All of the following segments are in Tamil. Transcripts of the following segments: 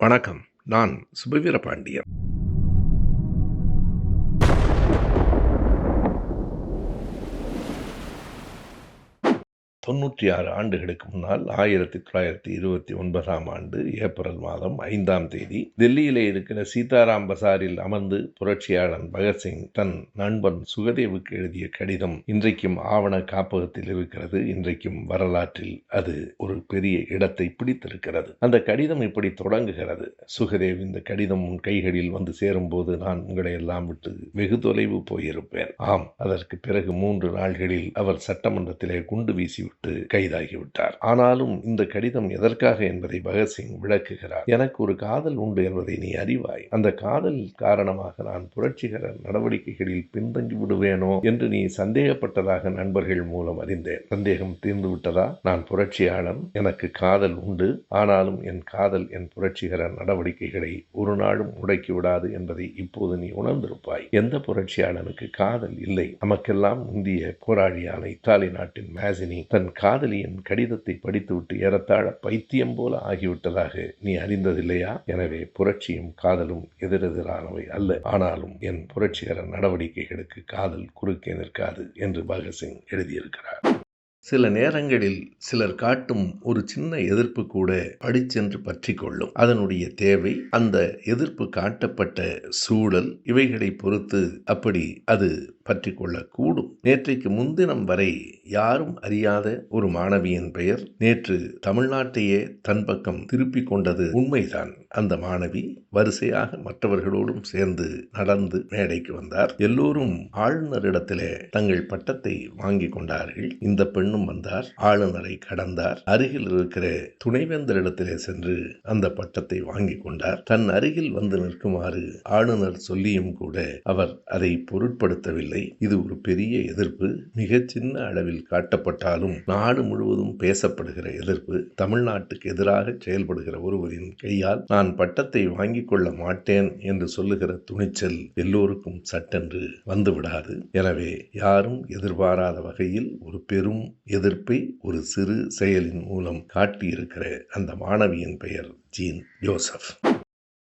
வணக்கம். நான் சுபவீர பாண்டியன் தொண்ணூற்றி ஆறு ஆண்டுகளுக்கு முன்னால் ஆயிரத்தி தொள்ளாயிரத்தி இருபத்தி ஒன்பதாம் ஆண்டு ஏப்ரல் மாதம் ஐந்தாம் தேதி டெல்லியிலே இருக்கிற சீதாராம் பசாரில் அமர்ந்து புரட்சியாளன் பகத்சிங் தன் நண்பன் சுகதேவுக்கு எழுதிய கடிதம் இன்றைக்கும் ஆவண காப்பகத்தில் இருக்கிறது. இன்றைக்கும் வரலாற்றில் அது ஒரு பெரிய இடத்தை பிடித்திருக்கிறது. அந்த கடிதம் இப்படி தொடங்குகிறது. சுகதேவ் இந்த கடிதம் உன் கைகளில் வந்து சேரும்போது நான் உங்களை எல்லாம் விட்டு வெகு தொலைவு போயிருப்பேன். ஆம் அதற்கு பிறகு மூன்று நாள்களில் அவர் சட்டமன்றத்திலே குண்டு வீசிவிட்டு கைதாகிவிட்டார். ஆனாலும் இந்த கடிதம் எதற்காக என்பதை பகத்சிங் விளக்குகிறார். எனக்கு ஒரு காதல் உண்டு என்பதை நீ அறிவாய். அந்த காதல் காரணமாக நான் புரட்சிகர நடவடிக்கைகளில் பின்தங்கி விடுவேனோ என்று நீ சந்தேகப்பட்டதாக நண்பர்கள் மூலம் அறிந்தேன். சந்தேகம் தீர்ந்து விட்டதா? நான் புரட்சியாளன். எனக்கு காதல் உண்டு. ஆனாலும் என் காதல் என் புரட்சிகர நடவடிக்கைகளை ஒரு நாளும் முடக்கி விடாது என்பதை இப்போது நீ உணர்ந்திருப்பாய். எந்த புரட்சியாளனுக்கு காதல் இல்லை? நமக்கெல்லாம் இந்திய போராளியான இத்தாலி நாட்டின் மேசினி தன் காதலியின் கடிதத்தை படித்துவிட்டு ஏறத்தாழ பைத்தியம் போல ஆகிவிட்டதாக நீ அறிந்ததில்லையா? எனவே புரட்சியும் காதலும் எதிரெதிரானவை அல்ல. ஆனாலும் என் புரட்சிகர நடவடிக்கைகளுக்கு காதல் குறுக்கே நிற்காது என்று பகத்சிங் எழுதியிருக்கிறார். சில நேரங்களில் சிலர் காட்டும் ஒரு சின்ன எதிர்ப்பு கூட படிச்சென்று பற்றி கொள்ளும் அதனுடைய தேவை அந்த எதிர்ப்பு காட்டப்பட்ட சூழல் இவைகளை பொறுத்து அப்படி அது பற்றி கொள்ளக்கூடும் நேற்றைக்கு முன்தினம் வரை யாரும் அறியாத ஒரு மாணவியின் பெயர் நேற்று தமிழ்நாட்டையே தன் பக்கம் திருப்பிக் கொண்டது உண்மைதான். அந்த மாணவி வரிசையாக மற்றவர்களோடும் சேர்ந்து நடந்து மேடைக்கு வந்தார். எல்லோரும் ஆளுநரிடத்திலே தங்கள் பட்டத்தை வாங்கி கொண்டார்கள். இந்த பெண்ணும் வந்தார் ஆளுநரை கடந்தார். அருகில் இருக்கிற துணைவேந்தரிடத்திலே சென்று அந்த பட்டத்தை வாங்கி கொண்டார். தன் அருகில் வந்து நிற்குமாறு ஆளுநர் சொல்லியும் கூட அவர் அதை பொருட்படுத்தவில்லை. இது ஒரு பெரிய எதிர்ப்பு. மிக சின்ன அளவில் காட்டப்பட்டாலும் நாடு முழுவதும் பேசப்படுகிற எதிர்ப்பு தமிழ்நாட்டுக்கு எதிராக செயல்படுகிற ஒருவரின் கையால் நான் பட்டத்தை வாங்கிக் கொள்ள மாட்டேன் என்று சொல்லுகிற துணிச்சல் எல்லோருக்கும் சட்டென்று வந்துவிடாது. எனவே யாரும் எதிர்பாராத வகையில் ஒரு பெரும் எதிர்ப்பை ஒரு சிறு செயலின் மூலம் காட்டியிருக்கிற அந்த மாணவியின் பெயர் ஜீன் ஜோசப்.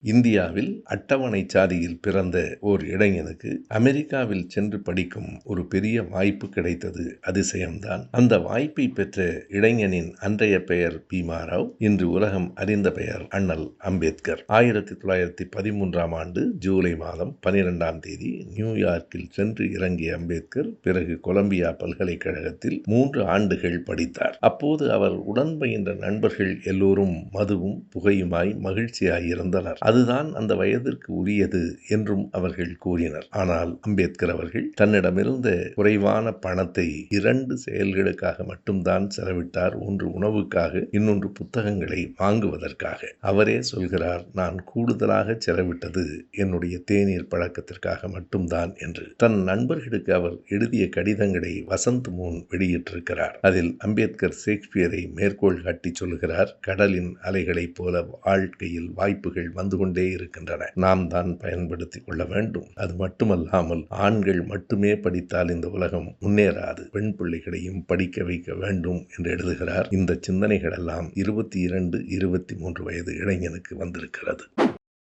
இந்தியாவில் அட்டவணை சாதியில் பிறந்த ஓர் இளைஞனுக்கு அமெரிக்காவில் சென்று படிக்கும் ஒரு பெரிய வாய்ப்பு கிடைத்தது அதிசயம்தான். அந்த வாய்ப்பை பெற்ற இளைஞனின் அன்றைய பெயர் பீமாராவ் இன்று உலகம் அறிந்த பெயர் அண்ணல் அம்பேத்கர். ஆயிரத்தி தொள்ளாயிரத்தி பதிமூன்றாம் ஆண்டு ஜூலை மாதம் பனிரெண்டாம் தேதி நியூயார்க்கில் சென்று இறங்கிய அம்பேத்கர் பிறகு கொலம்பியா பல்கலைக்கழகத்தில் மூன்று ஆண்டுகள் படித்தார். அப்போது அவர் உடன் பயின்ற நண்பர்கள் எல்லோரும் மதுவும் புகையுமாய் மகிழ்ச்சியாய் இருந்தனர். அதுதான் அந்த வயதிற்கு உரியது என்றும் அவர்கள் கூறினர். ஆனால் அம்பேத்கர் அவர்கள் தன்னிடமிருந்த குறைவான பணத்தை இரண்டு செயல்களுக்காக மட்டும்தான் செலவிட்டார். ஒன்று உணவுக்காக இன்னொன்று புத்தகங்களை வாங்குவதற்காக. அவரே சொல்கிறார் நான் கூடுதலாக செலவிட்டது என்னுடைய தேநீர் பழக்கத்திற்காக மட்டும்தான் என்று. தன் நண்பர்களுக்கு அவர் எழுதிய கடிதங்களை வசந்த் மூன் வெளியிட்டிருக்கிறார். அதில் அம்பேத்கர் ஷேக்ஸ்பியரை மேற்கோள் காட்டி சொல்கிறார் கடலின் அலைகளைப் போல வாழ்க்கையில் வாய்ப்புகள் வந்து கொண்டே இருக்கின்றன. நாம் தான் பயன்படுத்திக் கொள்ள வேண்டும். அது மட்டுமல்லாமல் ஆண்கள் மட்டுமே படித்தால் இந்த உலகம் முன்னேறாது. பெண் பிள்ளைகளையும் படிக்க வைக்க வேண்டும் என்று எழுதுகிறார். இந்த சிந்தனைகள் எல்லாம் இருபத்தி இரண்டு இருபத்தி மூன்று வயது இளைஞனுக்கு வந்திருக்கிறது.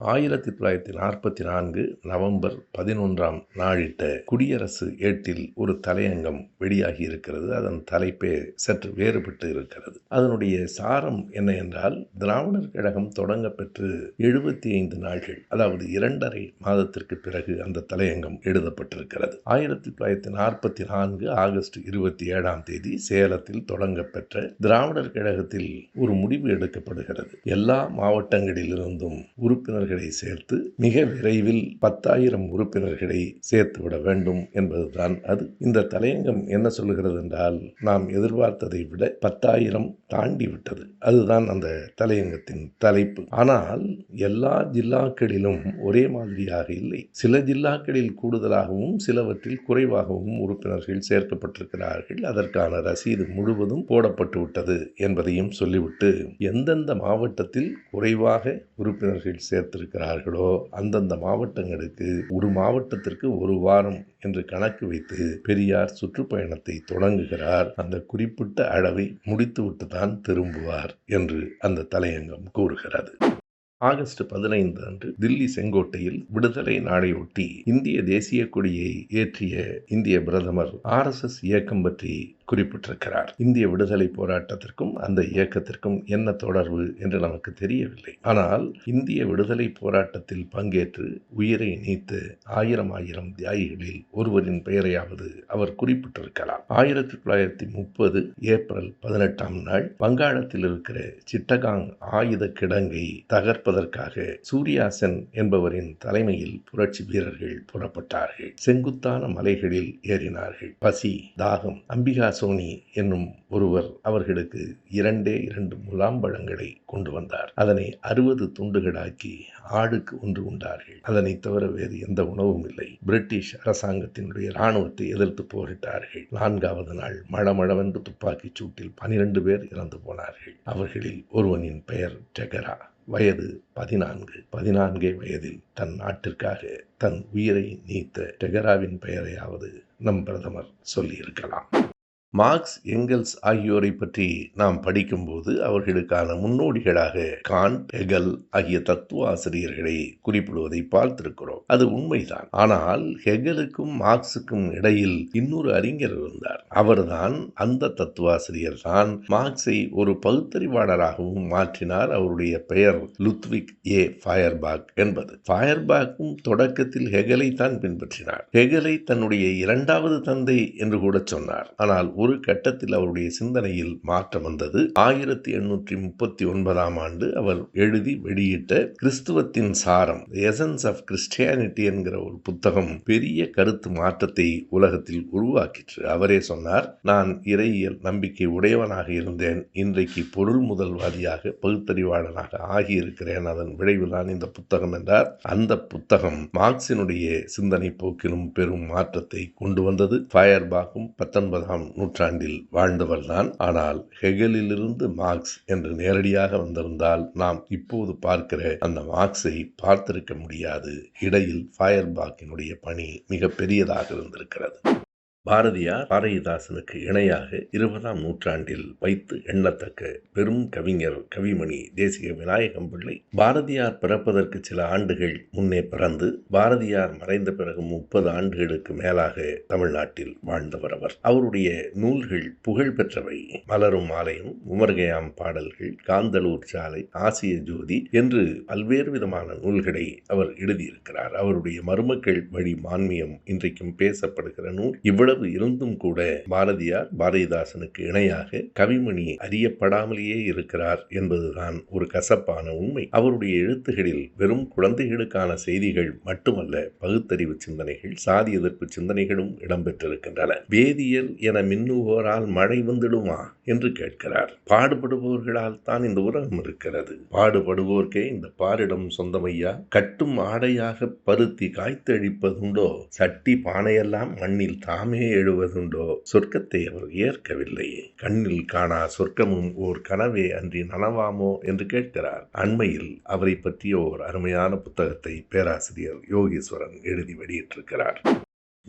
ஆயிரத்தி தொள்ளாயிரத்தி நாற்பத்தி நான்கு நவம்பர் பதினொன்றாம் நாளிட்ட குடியரசு ஏட்டில் ஒரு தலையங்கம் வெளியாகி இருக்கிறது அதன் தலைப்பே சற்று வேறுபட்டு இருக்கிறது. அதனுடைய சாரம் என்ன என்றால் திராவிடர் கழகம் தொடங்க பெற்று எழுபத்தி ஐந்து நாள்கள் அதாவது இரண்டரை மாதத்திற்கு பிறகு அந்த தலையங்கம் எழுதப்பட்டிருக்கிறது. ஆயிரத்தி தொள்ளாயிரத்தி நாற்பத்தி நான்கு ஆகஸ்ட் இருபத்தி ஏழாம் தேதி சேலத்தில் தொடங்க பெற்ற திராவிடர் கழகத்தில் ஒரு முடிவு எடுக்கப்படுகிறது. எல்லா மாவட்டங்களிலிருந்தும் உறுப்பினர்கள் உறுப்பினர்களை சேர்த்து மிக விரைவில் பத்தாயிரம் உறுப்பினர்களை சேர்த்து விட வேண்டும் என்பதுதான் அது. இந்த தலையங்கம் என்ன சொல்லுகிறது என்றால் நாம் எதிர்பார்த்ததை விட பத்தாயிரம் தாண்டி விட்டது. அதுதான் அந்த தலையங்கத்தின் தலைப்பு. ஆனால் எல்லா ஜில்லாக்களிலும் ஒரே மாதிரியாக இல்லை. சில ஜில்லாக்களில் கூடுதலாகவும் சிலவற்றில் குறைவாகவும் உறுப்பினர்கள் சேர்க்கப்பட்டிருக்கிறார்கள். அதற்கான ரசீது முழுவதும் போடப்பட்டு விட்டது என்பதையும் சொல்லிவிட்டு எந்தெந்த மாவட்டத்தில் குறைவாக உறுப்பினர்கள் சேர்த்து வைத்திருக்கிறார்களோ அந்தந்த மாவட்டங்களுக்கு ஒரு மாவட்டத்திற்கு ஒரு வாரம் என்று கணக்கு வைத்து பெரியார் சுற்றுப்பயணத்தை தொடங்குகிறார். அந்த குறிப்பிட்ட அளவை முடித்துவிட்டு தான் திரும்புவார் என்று அந்த தலையங்கம் கூறுகிறது. ஆகஸ்ட் பதினைந்து அன்று தில்லி செங்கோட்டையில் விடுதலை நாளையொட்டி இந்திய தேசிய கொடியை ஏற்றிய இந்திய பிரதமர் ஆர் எஸ் எஸ் இயக்கம் பற்றி குறிப்பிட்டிருக்கிறார். இந்திய விடுதலை போராட்டத்திற்கும் அந்த இயக்கத்திற்கும் என்ன தொடர்பு என்று நமக்கு தெரியவில்லை. ஆனால் இந்திய விடுதலை போராட்டத்தில் பங்கேற்று உயிரை நீத்து ஆயிரம் ஆயிரம் தியாகிகளில் ஒருவரின் பெயரையாவது அவர் குறிப்பிட்டிருக்கலாம். ஆயிரத்தி தொள்ளாயிரத்தி முப்பது ஏப்ரல் பதினெட்டாம் நாள் வங்காளத்தில் இருக்கிற சிட்டகாங் ஆயுத கிடங்கை தகர்ப்பதற்காக சூர்யாசன் என்பவரின் தலைமையில் புரட்சி வீரர்கள் புறப்பட்டார்கள். செங்குத்தான மலைகளில் ஏறினார்கள். பசி தாகம் அம்பிகா சோனி என்னும் ஒருவர் அவர்களுக்கு இரண்டே இரண்டு முலாம்பழங்களை கொண்டு வந்தார். அதனை அறுபது துண்டுகளாக்கி ஆடுக்கு ஒன்று உண்டார்கள். அதனை தவிர வேறு எந்த உணவும் இல்லை. பிரிட்டிஷ் அரசாங்கத்தினுடைய இராணுவத்தை எதிர்த்து போரிட்டார்கள். நான்காவது நாள் மழமழவென்று துப்பாக்கிச் சூட்டில் பனிரெண்டு பேர் இறந்து போனார்கள். அவர்களில் ஒருவனின் பெயர் டெகரா வயது பதினான்கு. பதினான்கே வயதில் தன் நாட்டிற்காக தன் உயிரை நீத்த டெகராவின் பெயரையாவது நம் பிரதமர் சொல்லியிருக்கலாம். மார்க்ஸ் எங்கல்ஸ் ஆகியோரை பற்றி நாம் படிக்கும்போது அவர்களுக்கான முன்னோடிகளாக கான் ஹெகல் ஆகிய தத்துவ ஆசிரியர்களை குறிப்பிடுவதை பார்த்திருக்கிறோம். அது உண்மைதான். ஆனால் ஹெகலுக்கும் மார்க்ஸுக்கும் இடையில் இன்னொரு அறிஞர் இருந்தார். அவர்தான் அந்த தத்துவாசிரியர் தான் மார்க்ஸை ஒரு பகுத்தறிவாளராகவும் மாற்றினார். அவருடைய பெயர் லுத்விக் ஏ. ஃபயர்பாக் என்பது. ஃபயர்பாக்கும் தொடக்கத்தில் ஹெகலை தான் பின்பற்றினார். ஹெகலை தன்னுடைய இரண்டாவது தந்தை என்று கூட சொன்னார். ஆனால் ஒரு கட்டத்தில் அவருடைய சிந்தனையில் மாற்றம் வந்தது. ஆயிரத்தி எண்ணூற்றி முப்பத்தி ஒன்பதாம் ஆண்டு அவர் எழுதி வெளியிட்ட கிறிஸ்துவத்தின் சாரம் எசன்ஸ் ஆஃப் கிறிஸ்டியானிட்டி என்கிற ஒரு புத்தகம் பெரிய கருத்து மாற்றத்தை உலகத்தில் உருவாக்கிற்று. அவரே சொன்னார் நான் இறையியல் நம்பிக்கை உடையவனாக இருந்தேன். இன்றைக்கு பொருள் முதல்வாதியாக பகுத்தறிவாளனாக ஆகியிருக்கிறேன். அதன் விளைவுதான் இந்த புத்தகம் என்றார். அந்த புத்தகம் மார்க்சினுடைய சிந்தனை போக்கிலும் பெரும் மாற்றத்தை கொண்டு வந்தது. ஃபயர்பாகும் பத்தொன்பதாம் நூற்றாண்டில் வாழ்ந்தவர்தான் ஆனால் ஹெகலிலிருந்து மார்க்ஸ் என்று நேரடியாக வந்திருந்தால் நாம் இப்போது பார்க்கிற அந்த மார்க்ஸை பார்த்திருக்க முடியாது. இடையில் ஃபயர்பாக்கினுடைய பணி மிக பெரியதாக இருந்திருக்கிறது. பாரதியார் பாரதிதாசனுக்கு இணையாக இருபதாம் நூற்றாண்டில் வைத்து எண்ணத்தக்க பெரும் கவிஞர் கவிமணி தேசிய விநாயகம் பிள்ளை பாரதியார் பிறப்பதற்கு சில ஆண்டுகள் முன்னே பிறந்து பாரதியார் மறைந்த பிறகு முப்பது ஆண்டுகளுக்கு மேலாக தமிழ்நாட்டில் வாழ்ந்தவர் அவர். அவருடைய நூல்கள் புகழ் பெற்றவை. மலரும் மாலையும் உமர்கயாம் பாடல்கள் காந்தலூர் சாலை ஆசிய ஜோதி என்று பல்வேறு விதமான நூல்களை அவர் எழுதியிருக்கிறார். அவருடைய மருமக்கள் வழி மான்மியம் இன்றைக்கும் பேசப்படுகிற நூல் இவ்வளவு இவ்வளவு இருந்தும் கூட பாரதியார் பாரதிதாசனுக்கு இணையாக கவிமணி அறியப்படாமலேயே இருக்கிறார் என்பதுதான் ஒரு கசப்பான உண்மை. அவருடைய எழுத்துகளில் வெறும் குழந்தைகளுக்கான செய்திகள் மட்டுமல்ல பகுத்தறிவு சிந்தனைகள் சாதி எதிர்ப்பு சிந்தனைகளும் இடம்பெற்றிருக்கின்றன. வேதியியல் என மின்னுவோரால் மழை வந்துடுமா? என்று கேட்கிறார். பாடுபடுபவர்களால் தான் இந்த உலகம் இருக்கிறது. பாடுபடுவோர்க்கே இந்த பாரிடம் சொந்தமையா? கட்டும் ஆடையாக பருத்தி காய்த்தழிப்பதுண்டோ? சட்டி பானையெல்லாம் மண்ணில் தாமே எழுவதுண்டோ? சொர்க்கத்தை அவர் ஏற்கவில்லை. கண்ணில் காணா சொர்க்கமும் ஓர் கனவே அன்றி நனவாமோ? என்று கேட்கிறார். அண்மையில் அவரை பற்றிய ஓர் அருமையான புத்தகத்தை பேராசிரியர் யோகீஸ்வரன் எழுதி வெளியிட்டிருக்கிறார்.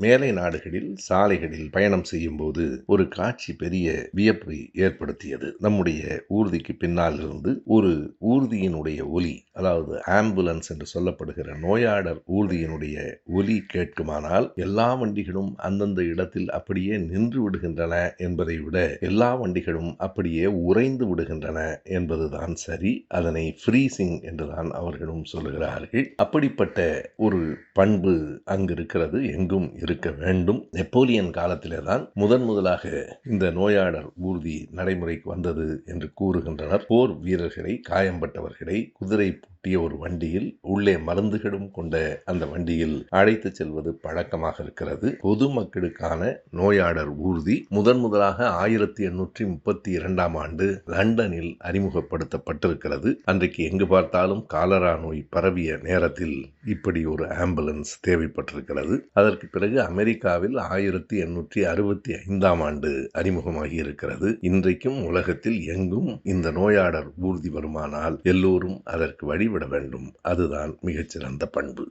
மேலை நாடுகளில் சாலைகளில் பயணம் செய்யும் போது ஒரு காட்சி பெரிய வியப்பை ஏற்படுத்தியது. நம்முடைய ஊர்திக்கு பின்னால் இருந்து ஒரு ஊர்தியினுடைய ஒலி அதாவது ஆம்புலன்ஸ் என்று சொல்லப்படுகிற நோயாளர் ஊர்தியினுடைய ஒலி கேட்குமானால் எல்லா வண்டிகளும் அந்தந்த இடத்தில் அப்படியே நின்று விடுகின்றன என்பதை விட எல்லா வண்டிகளும் அப்படியே உறைந்து விடுகின்றன என்பதுதான் சரி. அதனை ஃப்ரீசிங் என்றுதான் அவர்களும் சொல்லுகிறார்கள். அப்படிப்பட்ட ஒரு பண்பு அங்கு இருக்கிறது எங்கும் இருக்க வேண்டும். நெப்போலியன் காலத்திலே தான் முதன் முதலாக இந்த நோயாளர் ஊர்தி நடைமுறைக்கு வந்தது என்று கூறுகின்றனர். போர் வீரர்களை காயம்பட்டவர்களை குதிரை கட்டிய ஒரு வண்டியில் உள்ளே மருந்துகளும் கொண்ட அந்த வண்டியில் அழைத்து செல்வது பழக்கமாக இருக்கிறது. பொதுமக்களுக்கான நோயாளர் ஊர்தி முதன் முதலாக ஆயிரத்தி எண்ணூற்றி முப்பத்தி இரண்டாம் ஆண்டு லண்டனில் அறிமுகப்படுத்தப்பட்டிருக்கிறது. அன்றைக்கு எங்கு பார்த்தாலும் காலரா நோய் பரவிய நேரத்தில் இப்படி ஒரு ஆம்புலன்ஸ் தேவைப்பட்டிருக்கிறது. அதற்கு பிறகு அமெரிக்காவில் ஆயிரத்தி எண்ணூற்றி அறுபத்தி ஐந்தாம் ஆண்டு அறிமுகமாகி இருக்கிறது. இன்றைக்கும் உலகத்தில் எங்கும் இந்த நோயாளர் ஊர்தி வருமானால் எல்லோரும் அதற்கு வழி வழிவிட வேண்டும். அதுதான் மிகச்சிறந்த பண்பு.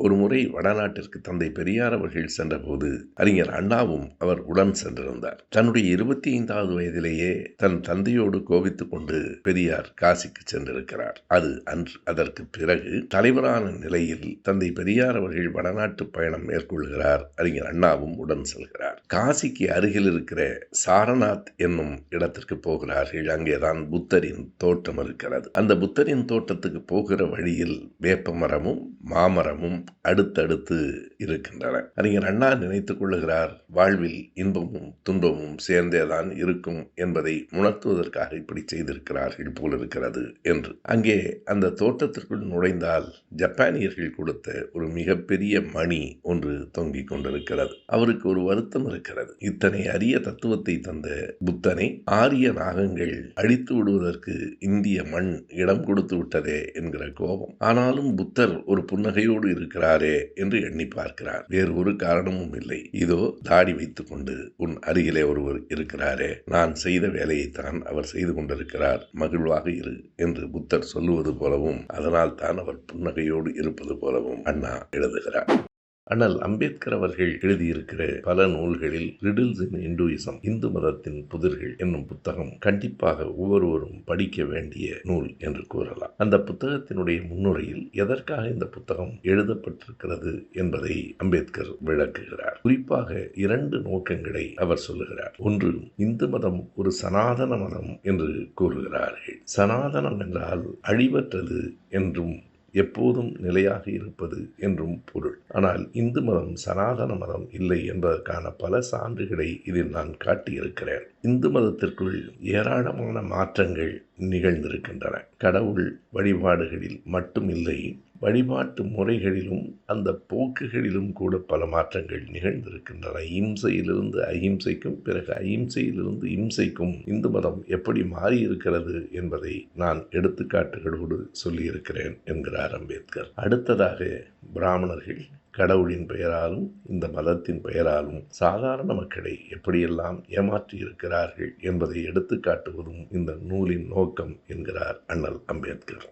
ஒரு முறை வடநாட்டிற்கு தந்தை பெரியார் அவர்கள் சென்றபோது அறிஞர் அண்ணாவும் அவர் உடன் சென்றிருந்தார். தன்னுடைய இருபத்தி ஐந்தாவது வயதிலேயே தன் தந்தையோடு கோபித்துக் கொண்டு பெரியார் காசிக்கு சென்றிருக்கிறார். அது அன்று அதற்கு பிறகு தலைவரான நிலையில் தந்தை பெரியார் அவர்கள் வடநாட்டு பயணம் மேற்கொள்கிறார். அறிஞர் அண்ணாவும் உடன் செல்கிறார். காசிக்கு அருகில் இருக்கிற சாரநாத் என்னும் இடத்திற்கு போகிறார்கள். அங்கேதான் புத்தரின் தோட்டம் இருக்கிறது. அந்த புத்தரின் தோட்டத்துக்கு போகிற வழியில் வேப்பமரமும் மாமரமும் அடுத்தடுத்து இருக்கின்றன. அறிஞர் அண்ணா நினைத்துக் கொள்ளுகிறார் வாழ்வில் இன்பமும் துன்பமும் சேர்ந்தேதான் இருக்கும் என்பதை உணர்த்துவதற்காக இப்படி செய்திருக்கிறார்கள் போல இருக்கிறது என்று. அங்கே அந்த தோட்டத்திற்குள் நுழைந்தால் ஜப்பானியர்கள் கொடுத்த ஒரு மிகப்பெரிய மணி ஒன்று தொங்கிக் கொண்டிருக்கிறது. அவருக்கு ஒரு வருத்தம் இருக்கிறது. இத்தனை அரிய தத்துவத்தை தந்த புத்தனை ஆரிய நாகங்கள் அழித்து விடுவதற்கு இந்திய மண் இடம் கொடுத்து விட்டதே என்கிற கோபம். ஆனாலும் புத்தர் ஒரு புன்னகையோடு இருக்கிறாரே என்று எண்ணி பார்க்கிறார் வேறு ஒரு காரணமும் இல்லை. இதோ தாடி வைத்துக் கொண்டு உன் அருகிலே ஒருவர் இருக்கிறாரே. நான் செய்த வேலையைத்தான் அவர் செய்து கொண்டிருக்கிறார். மகிழ்வாக இரு என்று புத்தர் சொல்லுவது போலவும் அதனால் தான் அவர் புன்னகையோடு இருப்பது போலவும் அண்ணா எழுதுகிறார். ஆனால் அம்பேத்கர் அவர்கள் எழுதியிருக்கிற பல நூல்களில் ரிடில்ஸ் இன் இந்துயிசம் இந்து மதத்தின் புதிர்கள் என்னும் புத்தகம் கண்டிப்பாக ஒவ்வொருவரும் படிக்க வேண்டிய நூல் என்று கூறலாம். அந்த புத்தகத்தினுடைய முன்னுரையில் எதற்காக இந்த புத்தகம் எழுதப்பட்டிருக்கிறது என்பதை அம்பேத்கர் விளக்குகிறார். குறிப்பாக இரண்டு நோக்கங்களை அவர் சொல்லுகிறார். ஒன்று இந்து மதம் ஒரு சனாதன மதம் என்று கூறுகிறார்கள். சனாதனம் என்றால் அழிவற்றது என்றும் எப்போதும் நிலையாக இருப்பது என்றும் பொருள். ஆனால் இந்து மதம் சனாதன மதம் இல்லை என்பதற்கான பல சான்றுகளை இதில் நான் காட்டியிருக்கிறேன். இந்து மதத்திற்குள் ஏராளமான மாற்றங்கள் நிகழ்ந்திருக்கின்றன. கடவுள் வழிபாடுகளில் மட்டுமில்லை வழிபாட்டு முறைகளிலும் அந்த போக்குகளிலும் கூட பல மாற்றங்கள் நிகழ்ந்திருக்கின்றன. இம்சையிலிருந்து அஹிம்சைக்கும் பிறகு அஹிம்சையிலிருந்து இம்சைக்கும் இந்து மதம் எப்படி மாறியிருக்கிறது என்பதை நான் எடுத்துக்காட்டுகளோடு சொல்லியிருக்கிறேன் என்கிறார் அம்பேத்கர். அடுத்ததாக பிராமணர்கள் கடவுளின் பெயராலும் இந்த மதத்தின் பெயராலும் சாதாரண மக்களை எப்படியெல்லாம் ஏமாற்றியிருக்கிறார்கள் என்பதை எடுத்துக்காட்டுவதும் இந்த நூலின் நோக்கம் என்கிறார் அண்ணல் அம்பேத்கர்.